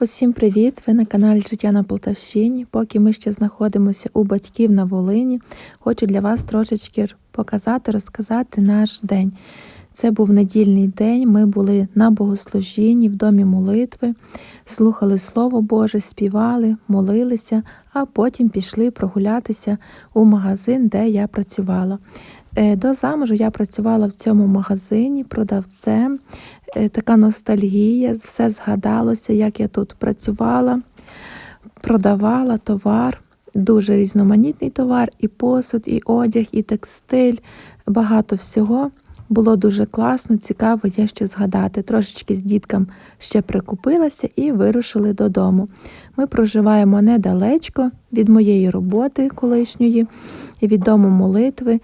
Усім привіт! Ви на каналі Життя на Полтавщині. Поки ми ще знаходимося у батьків на Волині, хочу для вас трошечки показати, розказати наш день. Це був недільний день. Ми були на богослужінні в домі молитви, слухали Слово Боже, співали, молилися, а потім пішли прогулятися у магазин, де я працювала. Е, До замужу я працювала в цьому магазині продавцем. Е, Така ностальгія, все згадалося, як я тут працювала, продавала товар, дуже різноманітний товар, і посуд, і одяг, і текстиль, багато всього. Було дуже класно, цікаво є ще згадати. Трошечки з діткам ще прикупилася і вирушили додому. Ми проживаємо недалечко від моєї роботи колишньої від дому молитви.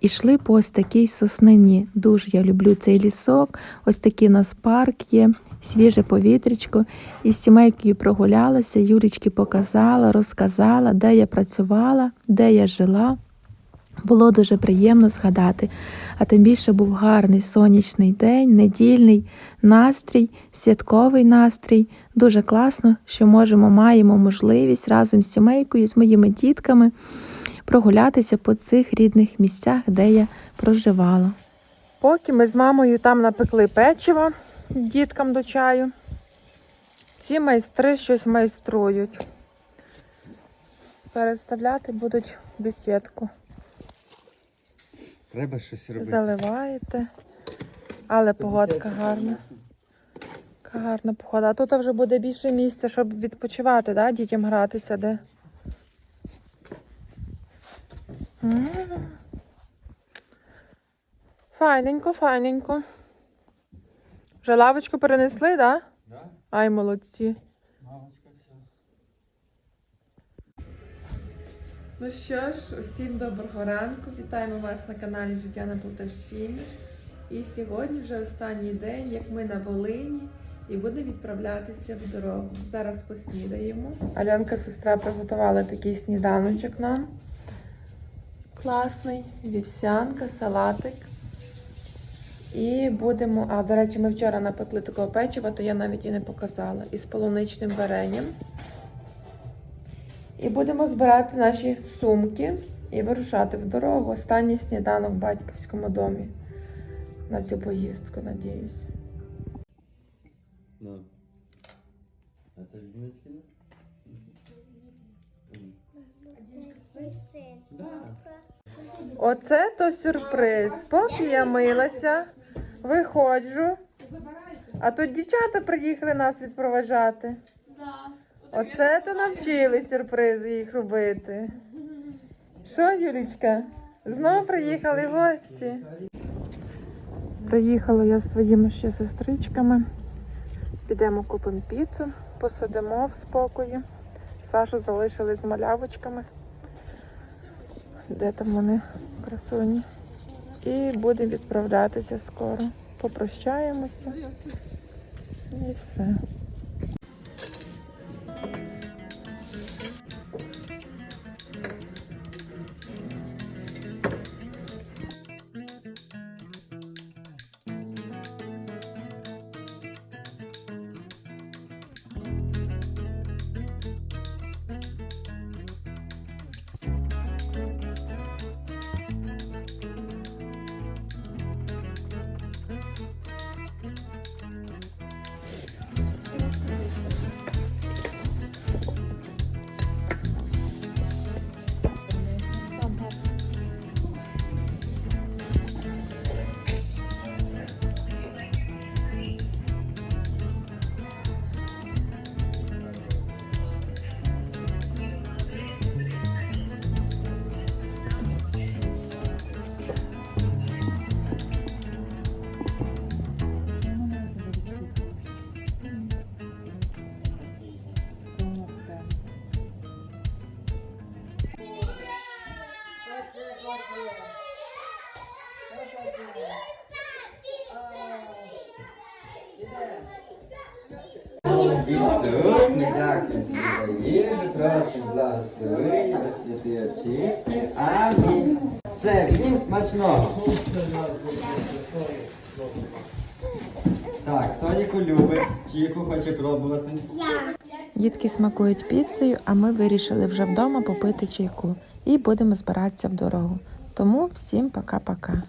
Ішли по ось такій соснині. Дуже я люблю цей лісок. Ось такий у нас парк є, свіже повітрячко. І з сімейкою прогулялася, Юлічки показала, розказала, де я працювала, де я жила. Було дуже приємно згадати. А тим більше був гарний сонячний день, недільний настрій, святковий настрій. Дуже класно, що можемо, маємо можливість разом з сімейкою, з моїми дітками прогулятися по цих рідних місцях, де я проживала. Поки ми з мамою там напекли печиво діткам до чаю, ці майстри щось майструють. Переставляти будуть бесідку. Треба щось робити. Заливаєте. Але погодка гарна. Гарна погода. А тут вже буде більше місця, щоб відпочивати, да? дітям гратися де. Файненько, файненько. Вже лавочку перенесли, так? Да? Да? Ай, молодці. Мамочка, все. Ну що ж, усім доброго ранку. Вітаємо вас на каналі Життя на Полтавщині. І сьогодні вже останній день, як ми на Волині, і будемо відправлятися в дорогу. Зараз поснідаємо. Альонка сестра приготувала такий сніданочок нам. Класний, вівсянка, салатик. І будемо. А, до речі, ми вчора напекли такого печива, то я навіть і не показала. Із полуничним варенням. І будемо збирати наші сумки і вирушати в дорогу. Останній сніданок в батьківському домі. На цю поїздку, надіюсь. Ну. А це Людмилочкина? Оце то сюрприз. Поки я милася, виходжу. А тут дівчата приїхали нас відпроваджати. Оце то навчили сюрпризи їх робити. Що, Юлічка? Знову приїхали гості. Приїхала я з своїми ще сестричками. Підемо купимо піцу, посидимо в спокої. Сашу залишили з малявочками. Де там вони красуні? І будемо відправлятися скоро. Попрощаємося. І все. Ісус, ми дякуємо тобі за їжу, просимо благослови, освяти очисти. Амінь. Все, всім смачного. Так, хто Ніку любить, чи яку хоче пробувати? Дітки смакують піцею, а ми вирішили вже вдома попити чайку і будемо збиратися в дорогу. Тому всім пока-пока.